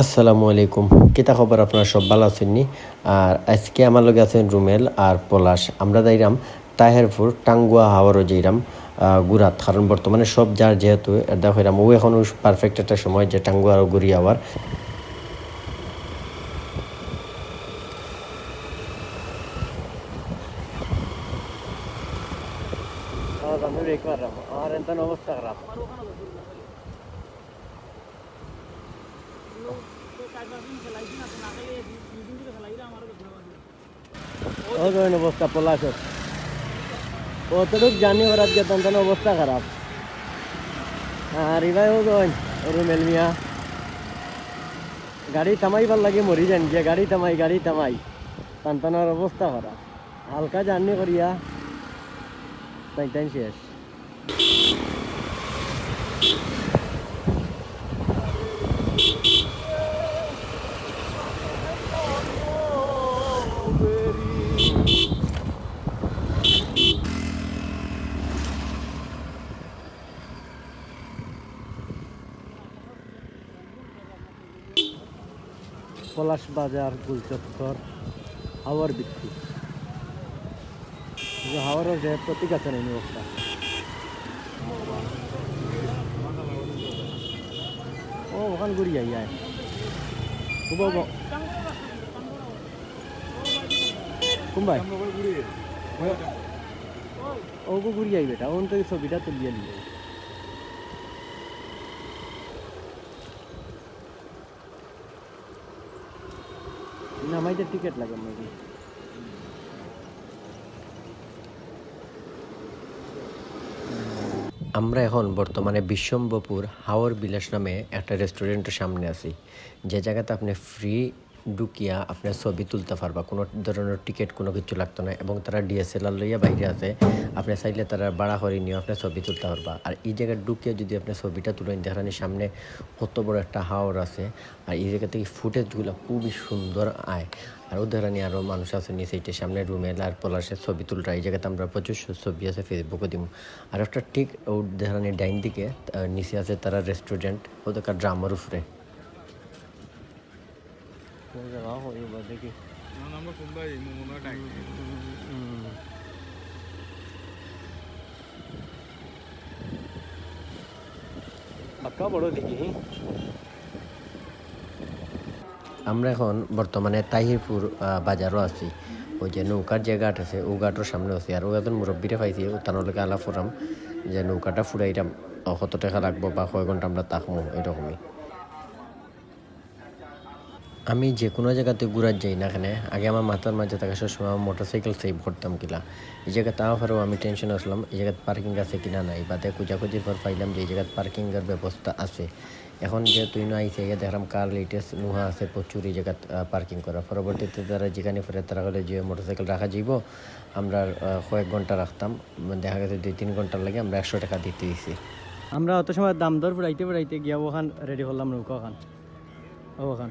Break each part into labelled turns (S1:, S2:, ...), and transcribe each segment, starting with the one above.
S1: আসসালামু আলাইকুম। কিতা খবর আপনার সব ভালো আছেন নি? আর আজকে আমার লগে আছেন রুমেল আর পলাশ। আমরা যাইরাম তাহেরপুর, টাঙ্গুয়া হাওয়ারও যাইরাম গুরাত কারণ বর্তমানে সব যার যেহেতু দেখো এরাম ও এখন পারফেক্ট একটা সময় যে টাঙ্গুয়া আর ঘুরি আবার আমার এত অবস্থা খারাপ ও ধরেন অবস্থা পলাশ অতটুক জানি ওর আজকে তখন অবস্থা খারাপ। আর ও ধরেন রুমেল মিয়া। গাড়ি থামাইবার লাগে মরি যান যে গাড়ি থামাই গাড়ি থামাই। তান্তানোর অবস্থা খারাপ। হালকা জার্নি করিয়া, তাই তাই শেষ। পলাশ বাজার, গুলচত্বর, হাওয়ার বৃত্তি যে হাওয়ারও যে প্রতীক আছে নেই অবস্থা ও, ওখান ঘুরি যাই যায় খুব কুম্বাই ও ঘুরি যাই বেটা ওন থেকে ছবিটা তুলিয়ে নিয়ে নামাইতে টিকিট লাগে নাকি আমরা এখন বর্তমানে বিশ্বম্বপুর হাওর বিলাস নামে একটা রেস্টুরেন্টের সামনে আছি। যে জায়গাতে আপনি ফ্রি ঢুকিয়া আপনার ছবি তুলতে পারবা। কোনো ধরনের টিকিট, কোনো কিছু লাগতো না এবং তারা ডিএসএলআর লইয়া বাইরে আছে। আপনি চাইলে তারা বাড়া করে নিয়ে আপনার ছবি তুলতে পারবা। আর এই জায়গায় ঢুকিয়ে যদি আপনি ছবিটা তুলেন দেখানি সামনে কত বড় একটা হাওর আছে, আর এই জায়গা থেকে ফুটেজগুলো খুবই সুন্দর আয়। আর উদাহরণে আরও মানুষ আছে নিচে এইটার সামনে রুমে আর পলাশের ছবি তুলরা। এই জায়গাতে আমরা প্রচুর ছবি আছে ফেসবুকে দিব আর একটা ঠিক উদাহরণের ডাইন দিকে নিচে আছে তারা রেস্টুরেন্ট ওদের ড্রামার উপরে। দেখি
S2: আমরা
S1: এখন বর্তমানে তাহিরপুর বাজারও আছি। ওই যে নৌকার যে ঘাট আছে ও ঘাটের সামনে আছি। আর ও একজন মুরব্বীরে পাইছি ও তার লগে আলাপ করাম যে নৌকাটা ফুরাইরাম আহ, কত টাকা লাগবো বা কয় ঘণ্টা আমরা তাকমো এরকমই। আমি যে কোনো জায়গাতে ঘুরার যাই না এখানে আগে আমার মাথার মাঝে থাকা সবসময় আমার মোটর সাইকেল সেভ করতাম কিলা। এই জায়গায় তাও পরেও আমি টেনশন আসলাম, এই জায়গায় পার্কিং আছে কিনা নাই বাদে খুঁজাখুঁজির পর পাইলাম যে এই জায়গায় পার্কিংয়ের ব্যবস্থা আছে। এখন যে তুই না আইসে গিয়ে দেখলাম কার লেটেস্ট নুহা আছে, প্রচুর এই জায়গায় পার্কিং করা। পরবর্তীতে তারা যেখানে ফেরে, তারা হলে যে মোটর সাইকেল রাখা যাইব, আমরা কয়েক ঘণ্টা রাখতাম, দেখা গেছে দুই তিন ঘণ্টার লাগে আমরা একশো টাকা দিতে দিছি। আমরা অত সময় দাম দর ফুরাইতে ফুরাইতে গিয়া ওখান রেডি করলাম নৌকা ওখান ওখান।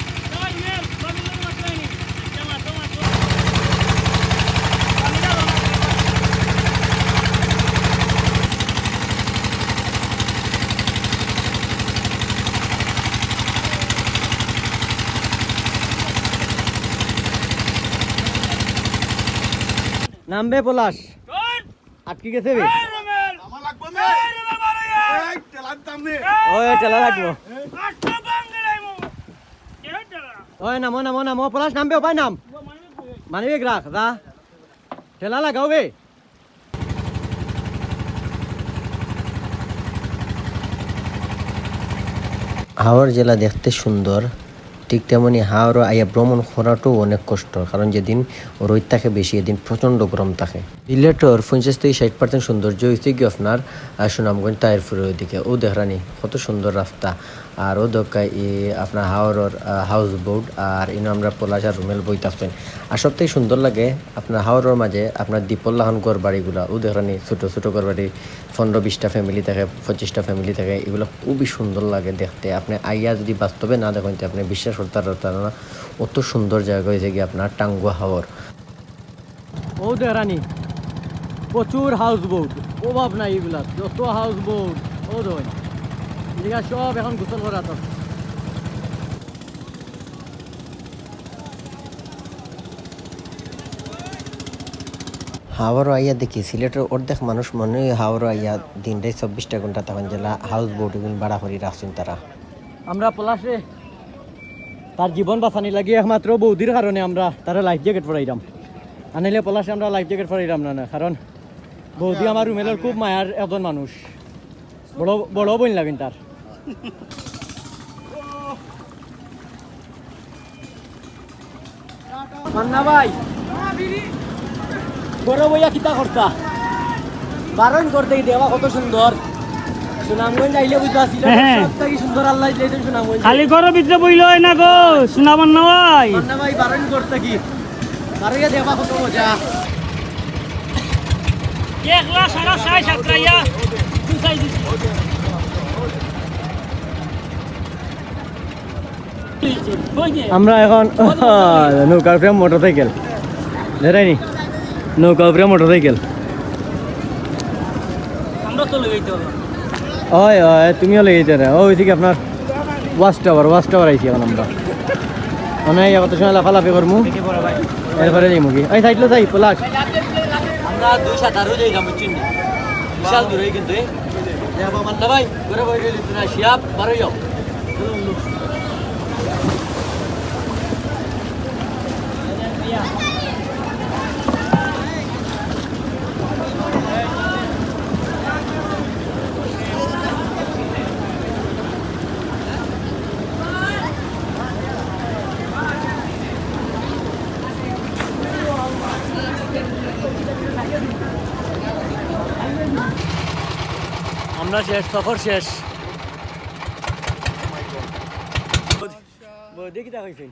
S1: নামবে পলাশ। আটকে গেছে বে।
S2: আমার লাগবে না। এই তেলার দাম নে।
S1: ওই নামো নামো নামো। পলাশ নামবে ওপাই নাম। মানিবে রাখ যা। ঠেলা লাগাও বে। হাওড় জেলা দেখতে সুন্দর। ঠিক তেমনি হাওড় আইয়া ভ্রমণ করাটাও অনেক কষ্ট কারণ যেদিন রোদ থাকে বেশি এদিন প্রচণ্ড গরম থাকে। বিলেটর পঞ্চাশ থেকে ষাট পার্সেন্ট সৌন্দর্য হয়েছে আপনার সুনামগঞ্জ তাইরপুরের ওইদিকে ও দেহরানি কত সুন্দর রাস্তা আর ও দক্কা ই আপনার হাওড়র হাউস বোট আর ইনো আমরা পলাশ আর রুমেল বইতে আসতেন আর সব থেকে সুন্দর লাগে আপনার হাওড়ের মাঝে আপনার দ্বীপল্লাহন গড় বাড়িগুলা ও দেহরানি ছোটো ছোটো গড় বাড়ি পনেরো বিশটা ফ্যামিলি থাকে, পঁচিশটা ফ্যামিলি থাকে। এগুলো খুবই সুন্দর লাগে দেখতে। আপনি আইয়া যদি বাস্তবে না দেখেন আপনি বিশ্বাস করতে পারতেন না অত সুন্দর জায়গা হয়েছে কি আপনার টাঙ্গুয়া হাওর।
S3: ও প্রচুর হাউস বোট অভাব নাই এগুলা যত হাউস বোট ও এদিকে সব এখন গোসল করা তো
S1: হাওড় আইয়া দেখি সিলেটের অর্ধেক মানুষ মনে হয় হাওড় আইয়া দিনটাই চব্বিশটা ঘণ্টা তখন জেলা হাউস বোট এগুলো ভাড়া করে রাখছেন তারা।
S3: আমরা পলাশে তার জীবন বাঁচানি লাগে একমাত্র বৌদির কারণে আমরা তারা লাইফ জ্যাকেট পরাইলাম আনাইলে পলাশে আমরা লাইফ জ্যাকেট পরাইলাম না না কারণ বৌদি আমার রুমেলের খুব মায়ার একজন মানুষ বড় বড় বোন লাগেন তার মান্না ভাই, বড় বইয়া কিতা করতা বারণ করতে দেওয়া কত সুন্দর
S4: খালি ঘরের ভিতরে বইল হয় না গো শোনাবার না ভাই
S3: বারণ করতে কি? বারইয়া দেওয়া কত মজা।
S4: একলা সারা সাই সাতরাইয়া
S3: আমরা এখন নৌকার প্রেম মোটর সাইকেল ধরাইনি। নৌকার প্রেম মোটর সাইকেল
S4: আমরা তো লইতে
S3: ওই ওই তুমিও লেগেছে রে ওই থেকে আপনার ওয়াচ টাওয়ার ওয়াচ টাওয়ার আইছি এখন আমরা। মানে কত সময় লাফালাফি করমু। এরপরে যাই মুখি ওই সাইডলো যাই পলাশ আমরা দুই সাঁতারও যাই যাব বিশাল দূরে কিন্তু ভাই ঘরে বই শিয়াব বারো যাও। আমরা শেষ সফর শেষ। বৌদি কিটা কইছেন?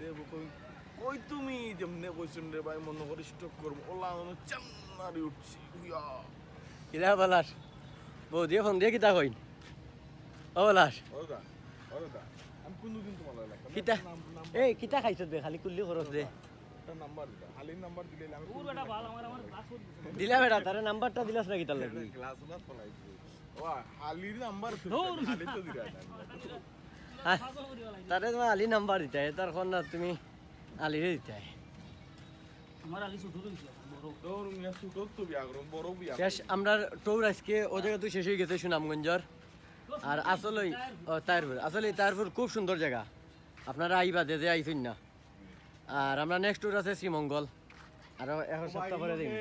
S2: কই তুমি? যেমনে কইছুন রে ভাই মনে করে স্টক করব। ওলা মনে চান্নারি উঠছি ইয়া
S3: কিলা বলাস বৌদি ফোন দিয়ে কিতা কইন? ও
S2: তোমার
S3: কিতা? এই কিতা খাইছ বে খালি কুল্লি খরচ দে।
S2: একটা নাম্বার দিলা। হালির নাম্বার দিলে আমি
S3: দিলা বেটা তারে নাম্বারটা দিলাস না কিতা লাগি?
S2: ক্লাস ক্লাস ফলাইছি ও হালির নাম্বার হালি তো দিলা
S3: হ্যাঁ, তারে তোমার আলি নাম্বার দিতে তার কোন না তুমি আলিরে দিতে
S4: আমার আলি ছোট
S2: তো
S3: শেষ আমরা টৌর আজকে ও জায়গা তুই শেষ হয়ে গেছে সুনামগঞ্জর। আর আসলে ও তারপুর আসলে তারপুর খুব সুন্দর জায়গা। আপনারা আইবা দে যে আইসুন না। আর আমরা নেক্সট ট্যুর আছে শ্রীমঙ্গল। আর এখন সপ্তাহ পরে দিন